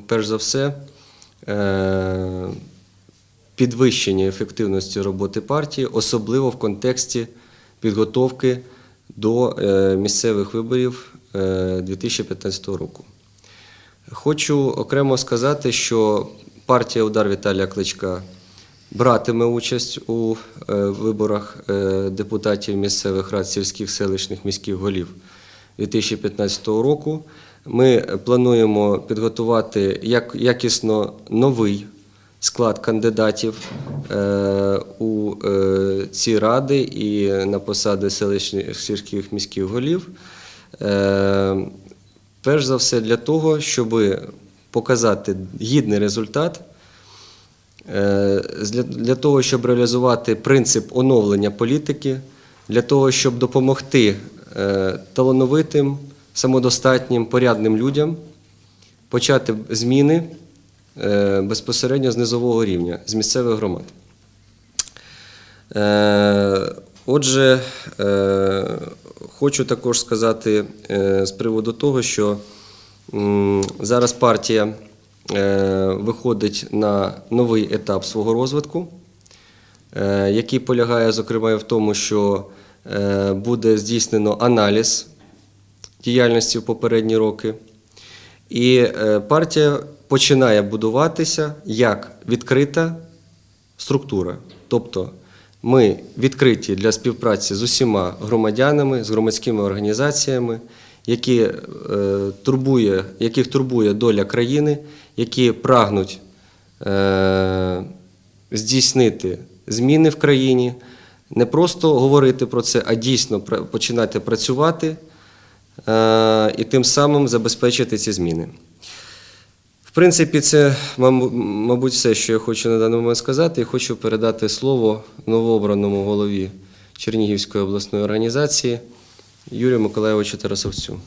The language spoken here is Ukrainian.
перш за все, е, підвищення ефективності роботи партії, особливо в контексті підготовки до е, місцевих виборів е, 2015 року. Хочу окремо сказати, що партія Удар Віталія Кличка братиме участь у е, виборах е, депутатів місцевих рад сільських селищних міських голів 2015 року. Ми плануємо підготувати як, якісно новий склад кандидатів е, у е, ці ради і на посади селищних сільських міських голів. Е, Перш за все для того, щоб показати гідний результат, для, того, щоб реалізувати принцип оновлення політики, для того, щоб допомогти талановитим, самодостатнім, порядним людям почати зміни е, безпосередньо з низового рівня, з місцевих громад. Е, Отже, е, хочу також сказати з приводу того, що зараз партія виходить на новий етап свого розвитку, який полягає, зокрема, в тому, що буде здійснено аналіз діяльності в попередні роки. І е, партія починає будуватися як відкрита структура. Тобто ми відкриті для співпраці з усіма громадянами, з громадськими організаціями, які, е, турбує, яких турбує доля країни, які прагнуть е, здійснити зміни в країні, не просто говорити про це, а дійсно починати працювати і тим самим забезпечити ці зміни. В принципі, це, мабуть, все, що я хочу на даний момент сказати, і хочу передати слово новообраному голові Чернігівської обласної організації Юрію Миколайовичу Тарасовцю.